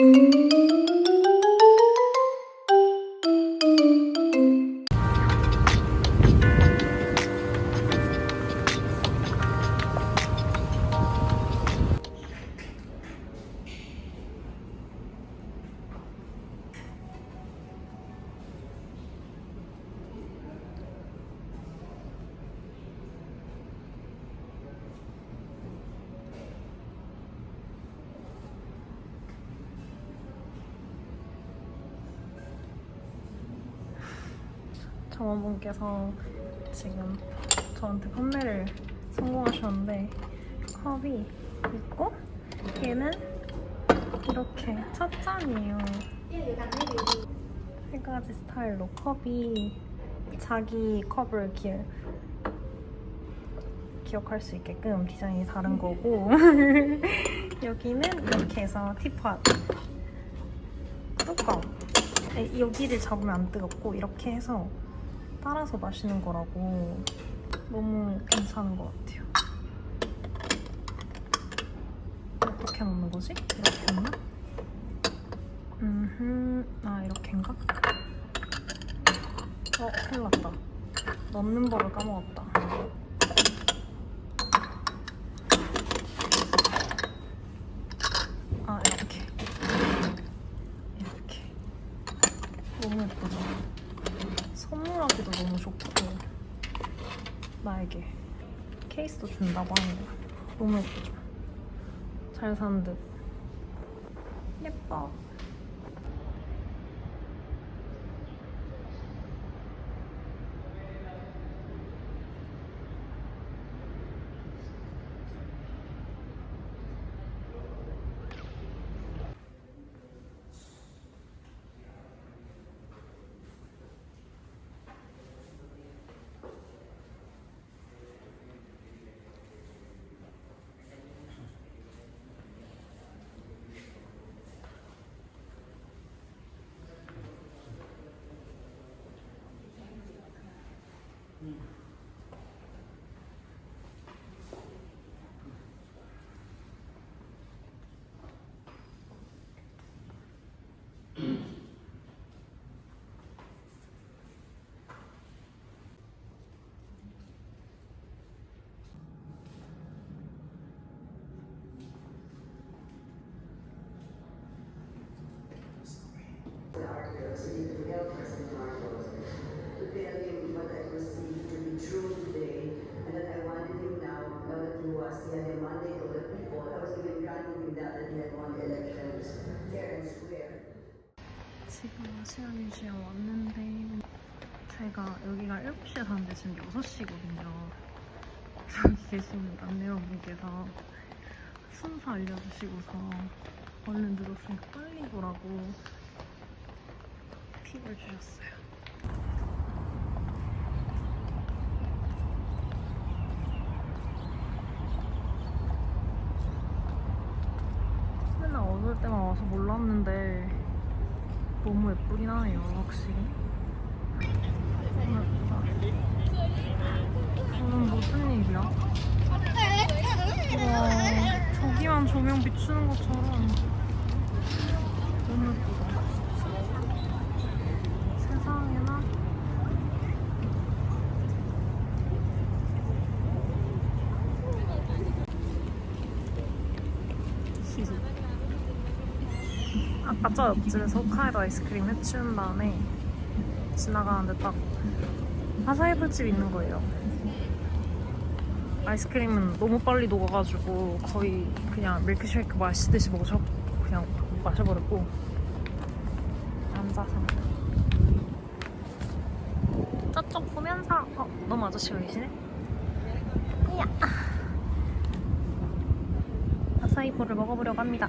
Música 점원분께서 지금 저한테 판매를 성공하셨는데 컵이 있고 얘는 이렇게 첫 잔이에요. 세 가지 스타일로 컵이 자기 컵을 기, 기억할 수 있게끔 디자인이 다른 거고 여기는 이렇게 해서 티팟 뚜껑 네, 여기를 잡으면 안 뜨겁고 이렇게 해서 따라서 마시는 거라고 너무 괜찮은 것 같아요. 어떻게 넣는 거지? 이렇게 했나? 음흠, 아 이렇게인가? 어, 큰일 났다. 넣는 법을 까먹었다. 아 이렇게 이렇게 너무 예쁘죠? 선물하기도 너무 좋고 나에게 케이스도 준다고 하는 거. 너무 예쁘죠? 잘 산 듯. 예뻐 Mm. 지금 아시안 뮤지엄 왔는데 제가 여기가 7시에 사는데 지금 6시거든요. 저기 계신 안내원분께서 순서 알려주시고서 얼른 늦었으니까 빨리 보라고 팁을 주셨어요. 맨날 어두울 때만 와서 몰랐는데 너무 예쁘긴 하네요, 확실히. 너무 예쁘다. 저는 무슨 일이야? 와, 저기만 조명 비추는 것처럼 너무 예쁘다. 세상에나. 아까 저 옆집에서 홋카이도 아이스크림 해치운 다음에 지나가는데 딱 화사이불집 있는 거예요. 아이스크림은 너무 빨리 녹아가지고 거의 그냥 밀크쉐이크 마시듯이 먹어 그냥 마셔버렸고 앉아서 저쪽 보면서 어 너무 아저씨가 계시네. 이야 아사이볼을 먹어보려고 합니다.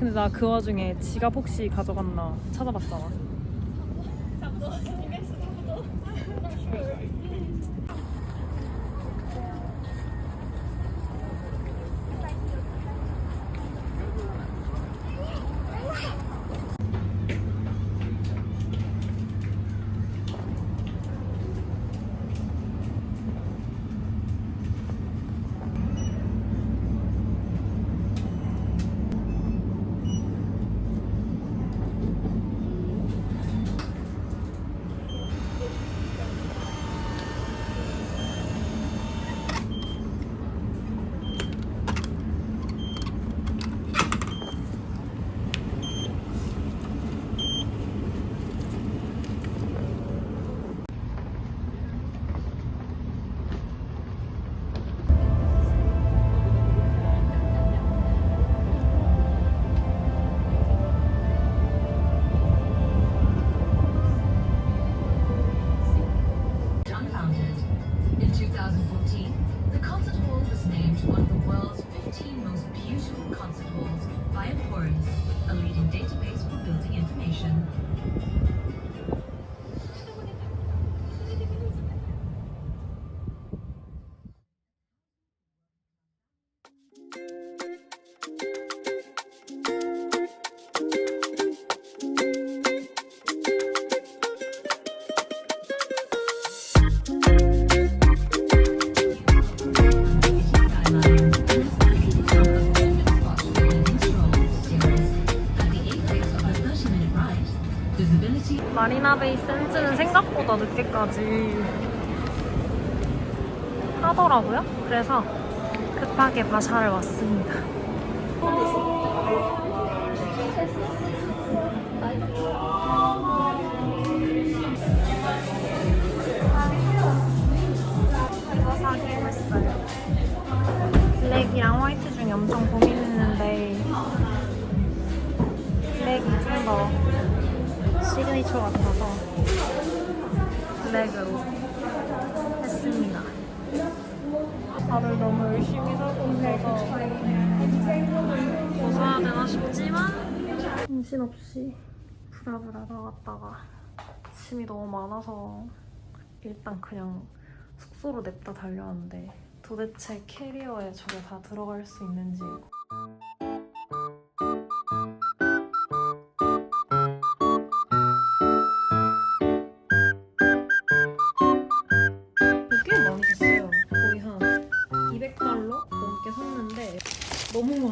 근데 나 그 와중에 지갑 혹시 가져갔나 찾아봤잖아. 마리나 베이 센즈는 생각보다 늦게까지 하더라고요. 그래서 급하게 바샤를 왔습니다. 정신없이 부랴부랴 나갔다가 짐이 너무 많아서 일단 그냥 숙소로 냅다 달려왔는데 도대체 캐리어에 저게 다 들어갈 수 있는지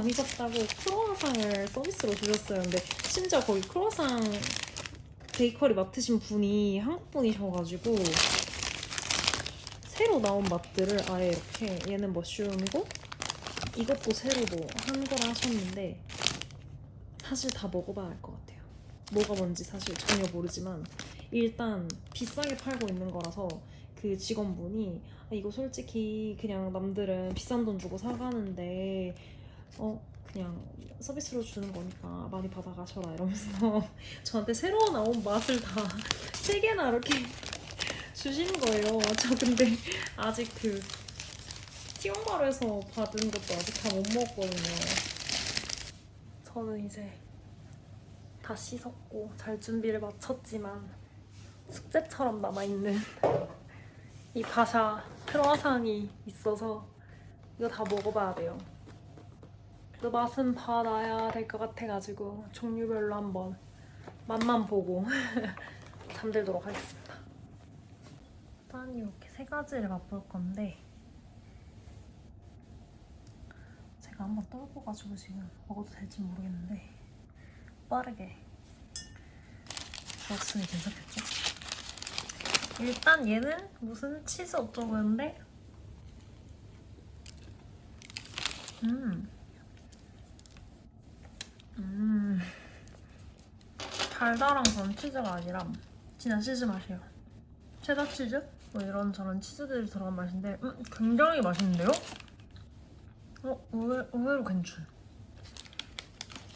많이 샀다고 크로와상을 서비스로 주셨어요. 근데 심지어 거기 크로와상 베이커리 맡으신 분이 한국 분이셔가지고 새로 나온 맛들을 아예 이렇게 얘는 머쉬룸이고 이것도 새로 뭐한 거라 하셨는데 사실 다 먹어봐야 할 것 같아요. 뭐가 뭔지 사실 전혀 모르지만 일단 비싸게 팔고 있는 거라서 그 직원분이 아, 이거 솔직히 그냥 남들은 비싼 돈 주고 사가는데 어 그냥 서비스로 주는 거니까 많이 받아가셔라 이러면서 저한테 새로 나온 맛을 다 세 개나 이렇게 주신 거예요. 저 근데 아직 그 티용바르에서 받은 것도 아직 다 못 먹었거든요. 저는 이제 다 씻었고 잘 준비를 마쳤지만 숙제처럼 남아있는 이 바샤 크로아상이 있어서 이거 다 먹어봐야 돼요. 그래도 맛은 봐놔야 될 것 같아가지고 종류별로 한번 맛만 보고 잠들도록 하겠습니다. 일단 이렇게 세 가지를 맛볼 건데 제가 한번 떨궈가지고 지금 먹어도 될지 모르겠는데 빠르게 먹으면 괜찮겠죠? 일단 얘는 무슨 치즈 어쩌고였는데 음. 음. 달달한 그런 치즈가 아니라 진한 치즈 맛이에요. 체다 치즈? 뭐 이런 저런 치즈들이 들어간 맛인데 음, 굉장히 맛있는데요? 어, 의외, 의외로 괜찮.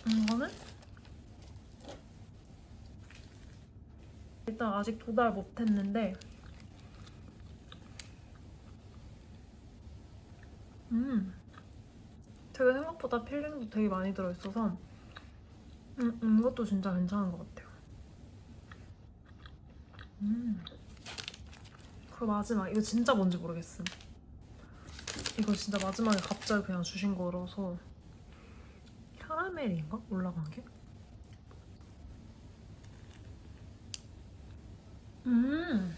음, 이거는 일단 아직 도달 못했는데 음. 되게 생각보다 필링도 되게 많이 들어있어서 음, 음, 이것도 진짜 괜찮은 것 같아요. 음. 그리고 마지막 이거 진짜 뭔지 모르겠음. 이거 진짜 마지막에 갑자기 그냥 주신 거라서 캐러멜인가 올라간 게? 음.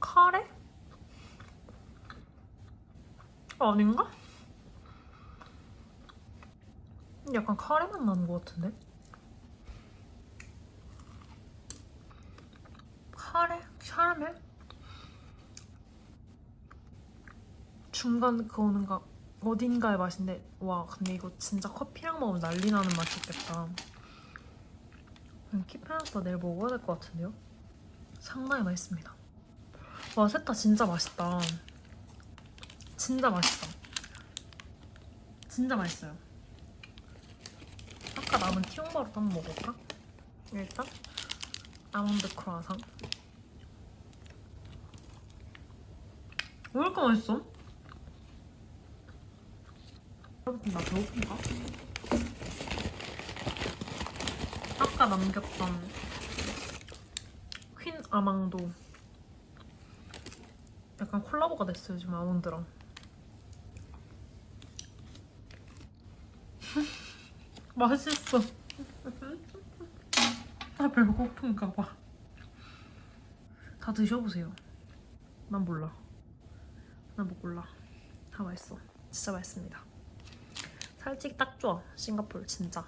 카레? 아닌가? 약간 카레 맛 나는 것 같은데? 카레? 캐러멜? 중간 그 어딘가 어딘가의 맛인데 와 근데 이거 진짜 커피랑 먹으면 난리 나는 맛이겠다 음, 키페라스타 내일 먹어야 될 것 같은데요? 상당히 맛있습니다 와셋다 진짜 맛있다 진짜 맛있다 진짜 맛있어요 아까 남은 티용바로 한번 먹어볼까? 일단 아몬드 크루아상 왜 이렇게 맛있어? 여러분 나 배고픈가? 아까 남겼던 퀸 아망도. 약간 콜라보가 됐어요 지금 아몬드랑. 맛있어. 나 배고픈가 봐 다 드셔보세요. 난 몰라 난 못 골라. 다 맛있어. 진짜 맛있습니다. 살찌기 딱 좋아. 싱가포르 진짜